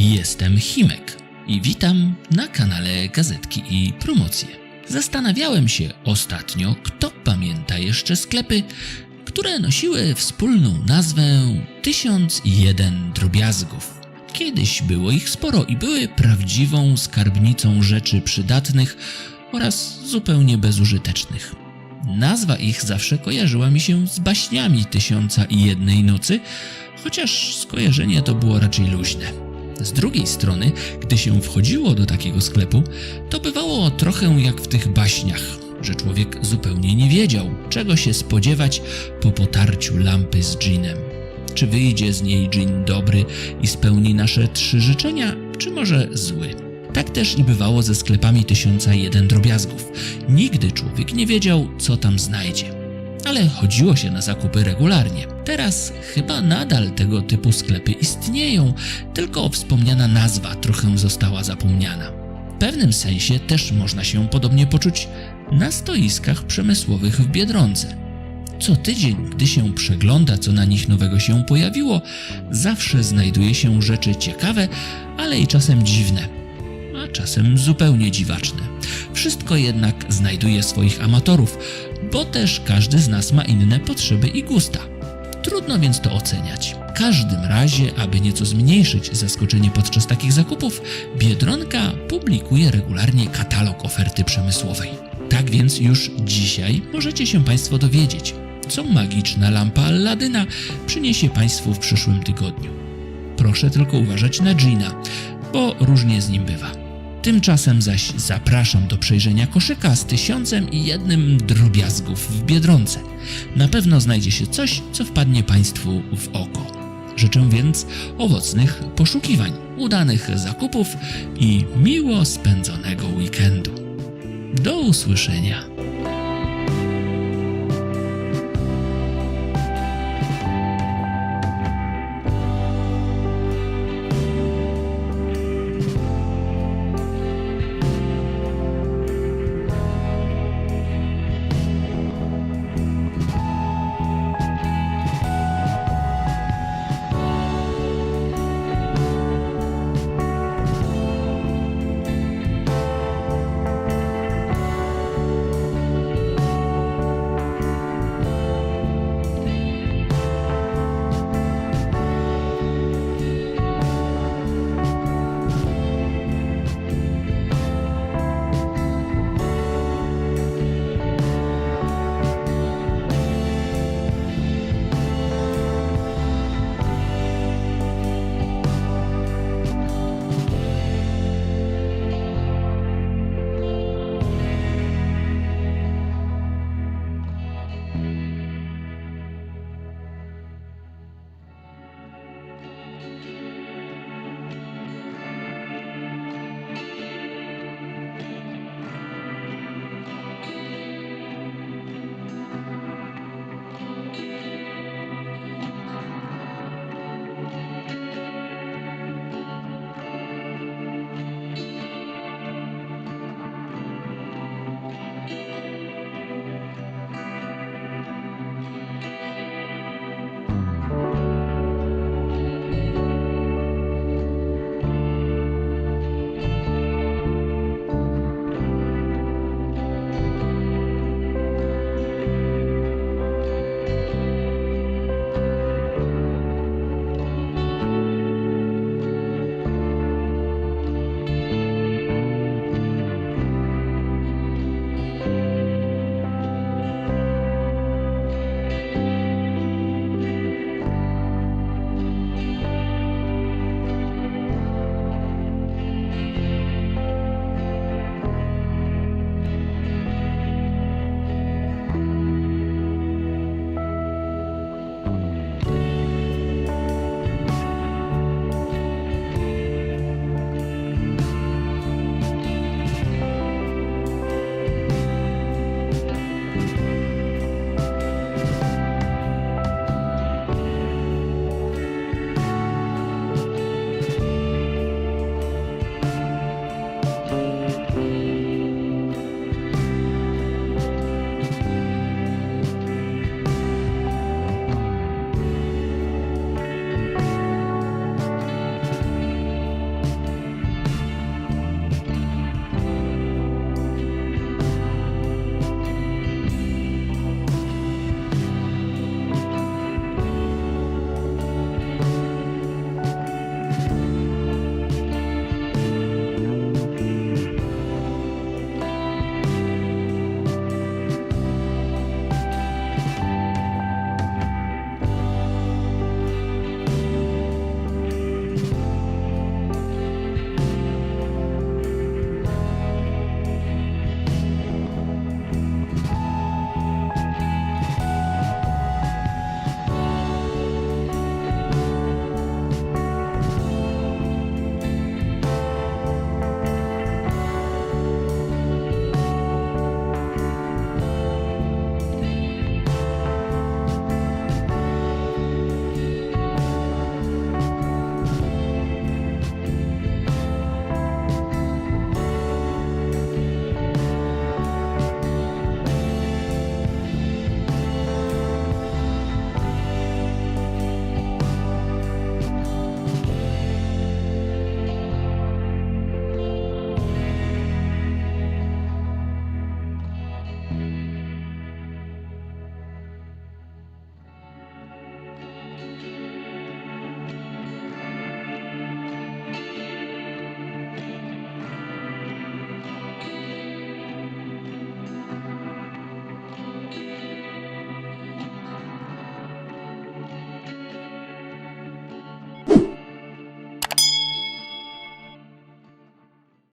Jestem Himek i witam na kanale Gazetki i Promocje. Zastanawiałem się ostatnio, kto pamięta jeszcze sklepy, które nosiły wspólną nazwę 1001 drobiazgów. Kiedyś było ich sporo i były prawdziwą skarbnicą rzeczy przydatnych oraz zupełnie bezużytecznych. Nazwa ich zawsze kojarzyła mi się z baśniami Tysiąca i Jednej Nocy, chociaż skojarzenie to było raczej luźne. Z drugiej strony, gdy się wchodziło do takiego sklepu, to bywało trochę jak w tych baśniach, że człowiek zupełnie nie wiedział, czego się spodziewać po potarciu lampy z dżinem. Czy wyjdzie z niej dżin dobry i spełni nasze trzy życzenia, czy może zły? Tak też i bywało ze sklepami Tysiąca Jeden Drobiazgów. Nigdy człowiek nie wiedział, co tam znajdzie. Ale chodziło się na zakupy regularnie. Teraz chyba nadal tego typu sklepy istnieją, tylko wspomniana nazwa trochę została zapomniana. W pewnym sensie też można się podobnie poczuć na stoiskach przemysłowych w Biedronce. Co tydzień, gdy się przegląda, co na nich nowego się pojawiło, zawsze znajduje się rzeczy ciekawe, ale i czasem dziwne, a czasem zupełnie dziwaczne. Wszystko jednak znajduje swoich amatorów, bo też każdy z nas ma inne potrzeby i gusta. Trudno więc to oceniać. W każdym razie, aby nieco zmniejszyć zaskoczenie podczas takich zakupów, Biedronka publikuje regularnie katalog oferty przemysłowej. Tak więc już dzisiaj możecie się Państwo dowiedzieć, co magiczna lampa Alladyna przyniesie Państwu w przyszłym tygodniu. Proszę tylko uważać na Gina, bo różnie z nim bywa. Tymczasem zaś zapraszam do przejrzenia koszyka z tysiącem i jednym drobiazgów w Biedronce. Na pewno znajdzie się coś, co wpadnie Państwu w oko. Życzę więc owocnych poszukiwań, udanych zakupów i miło spędzonego weekendu. Do usłyszenia.